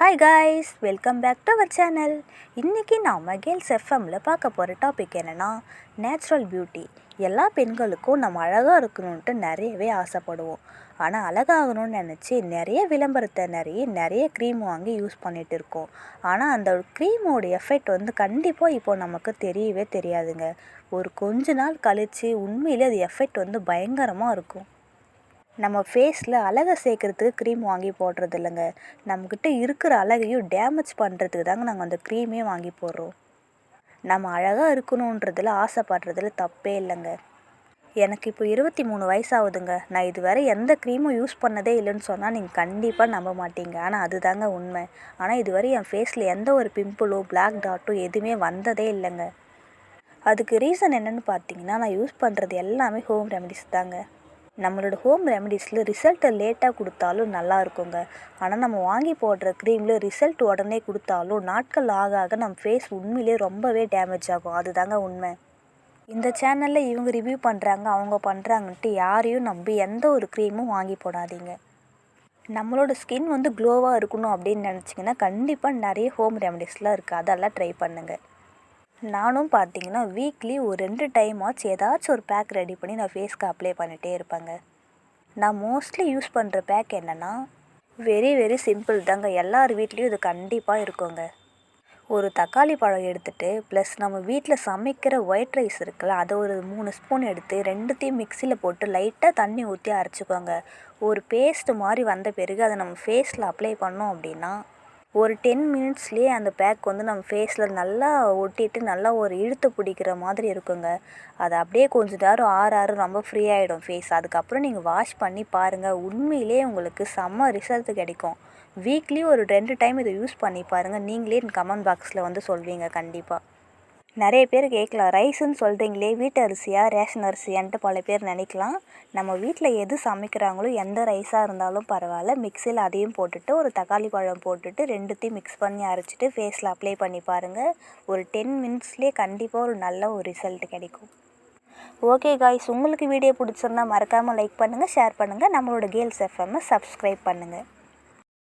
Hi guys welcome back to our channel இன்றைக்கி நாம் girls எஃப்எம்மில் பார்க்க போகிற டாபிக் என்னென்னா நேச்சுரல் பியூட்டி எல்லா பெண்களுக்கும் நம்ம அழகாக இருக்கணுன்ட்டு நிறையவே ஆசைப்படுவோம். ஆனால் அழகாகணும்னு நினச்சி நிறைய விளம்பரத்தை நிறைய நிறைய க்ரீம் வாங்கி யூஸ் பண்ணிகிட்டு இருக்கோம். ஆனால் அந்த க்ரீமோட எஃபெக்ட் வந்து கண்டிப்பாக இப்போ நமக்கு தெரியவே தெரியாதுங்க. ஒரு கொஞ்ச நாள் கழித்து உண்மையிலே அது எஃபெக்ட் வந்து பயங்கரமாக இருக்கும். நம்ம ஃபேஸில் அழகை சேர்க்குறதுக்கு க்ரீம் வாங்கி போடுறது இல்லைங்க. நம்மக்கிட்ட இருக்கிற அழகையும் டேமேஜ் பண்ணுறதுக்கு தாங்க நாங்கள் அந்த க்ரீமே வாங்கி போடுறோம். நம்ம அழகாக இருக்கணுன்றதில் ஆசைப்படுறதுல தப்பே இல்லைங்க. எனக்கு இப்போ இருபத்தி மூணு வயசாகுதுங்க. நான் இதுவரை எந்த க்ரீமும் யூஸ் பண்ணதே இல்லைன்னு சொன்னால் நீங்கள் கண்டிப்பாக நம்ப மாட்டீங்க. ஆனால் அதுதாங்க உண்மை. ஆனால் இதுவரை என் ஃபேஸில் எந்த ஒரு பிம்பிளோ பிளாக் டாட்டும் எதுவுமே வந்ததே இல்லைங்க. அதுக்கு ரீசன் என்னென்னு பார்த்தீங்கன்னா நான் யூஸ் பண்ணுறது எல்லாமே ஹோம் ரெமடிஸ் தாங்க. நம்மளோட ஹோம் ரெமடிஸில் ரிசல்ட்டை லேட்டாக கொடுத்தாலும் நல்லா இருக்குங்க. ஆனால் நம்ம வாங்கி போடுற க்ரீமில் ரிசல்ட் உடனே கொடுத்தாலும் நாட்கள் ஆக ஆக நம்ம ஃபேஸ் உண்மையிலே ரொம்பவே டேமேஜ் ஆகும். அதுதாங்க உண்மை. இந்த சேனலில் இவங்க ரிவ்யூ பண்ணுறாங்க அவங்க பண்ணுறாங்கன்ட்டு யாரையும் நம்பி எந்த ஒரு க்ரீமும் வாங்கி போடாதீங்க. நம்மளோட ஸ்கின் வந்து க்ளோவாக இருக்கணும் அப்படின்னு நினச்சிங்கன்னா கண்டிப்பாக நிறைய ஹோம் ரெமடிஸ்லாம் இருக்குது அதெல்லாம் ட்ரை பண்ணுங்கள் நானும் பார்த்தீங்கன்னா வீக்லி ஒரு ரெண்டு டைம் ஆச்சு ஏதாச்சும் ஒரு பேக் ரெடி பண்ணி நான் ஃபேஸ்க்கு அப்ளை பண்ணிகிட்டே இருப்பேங்க. நான் மோஸ்ட்லி யூஸ் பண்ணுற பேக் என்னென்னா வெரி வெரி சிம்பிள் தாங்க. எல்லார் வீட்லேயும் இது கண்டிப்பாக இருக்குங்க. ஒரு தக்காளி பழம் எடுத்துகிட்டு ப்ளஸ் நம்ம வீட்டில் சமைக்கிற ஒயிட் ரைஸ் இருக்குல்ல அதை ஒரு மூணு ஸ்பூன் எடுத்து ரெண்டுத்தையும் மிக்சியில் போட்டு லைட்டாக தண்ணி ஊற்றி அரைச்சிக்கோங்க. ஒரு பேஸ்ட்டு மாதிரி வந்த பிறகு அதை நம்ம ஃபேஸில் அப்ளை பண்ணோம் அப்படின்னா ஒரு டென் மினிட்ஸ்லேயே அந்த பேக் வந்து நம்ம ஃபேஸில் நல்லா ஒட்டிட்டு நல்லா ஒரு இழுத்து பிடிக்கிற மாதிரி இருக்குங்க. அது அப்படியே கொஞ்ச நேரம் ஆற ஆற ரொம்ப ஃப்ரீ ஆகிடும் ஃபேஸ் அதுக்கப்புறம் நீங்கள் வாஷ் பண்ணி பாருங்கள் உண்மையிலே உங்களுக்கு செம்ம ரிசல்ட் கிடைக்கும். வீக்லி ஒரு ரெண்டு டைம் இதை யூஸ் பண்ணி பாருங்கள் நீங்களே கமெண்ட் பாக்ஸில் வந்து சொல்வீங்க கண்டிப்பாக நிறைய பேர் கேட்கலாம் ரைஸுன்னு சொல்கிறீங்களே வீட்டு அரிசியா ரேஷன் அரிசியான்ட்டு பல பேர் நினைக்கலாம். நம்ம வீட்டில் எது சமைக்கிறாங்களோ எந்த ரைஸாக இருந்தாலும் பரவாயில்ல. மிக்சியில் அதையும் போட்டுட்டு ஒரு தக்காளி பழம் போட்டுட்டு ரெண்டுத்தையும் மிக்ஸ் பண்ணி அரைச்சிட்டு ஃபேஸில் அப்ளை பண்ணி பாருங்கள் ஒரு டென் மினிட்ஸ்லேயே கண்டிப்பாக ஒரு நல்ல ஒரு ரிசல்ட் கிடைக்கும். ஓகே காய்ஸ் உங்களுக்கு வீடியோ பிடிச்சிருந்தா மறக்காமல் லைக் பண்ணுங்கள் ஷேர் பண்ணுங்கள் நம்மளோட கேர்ள்ஸ் எஃப்எம்மை சப்ஸ்கிரைப் பண்ணுங்கள்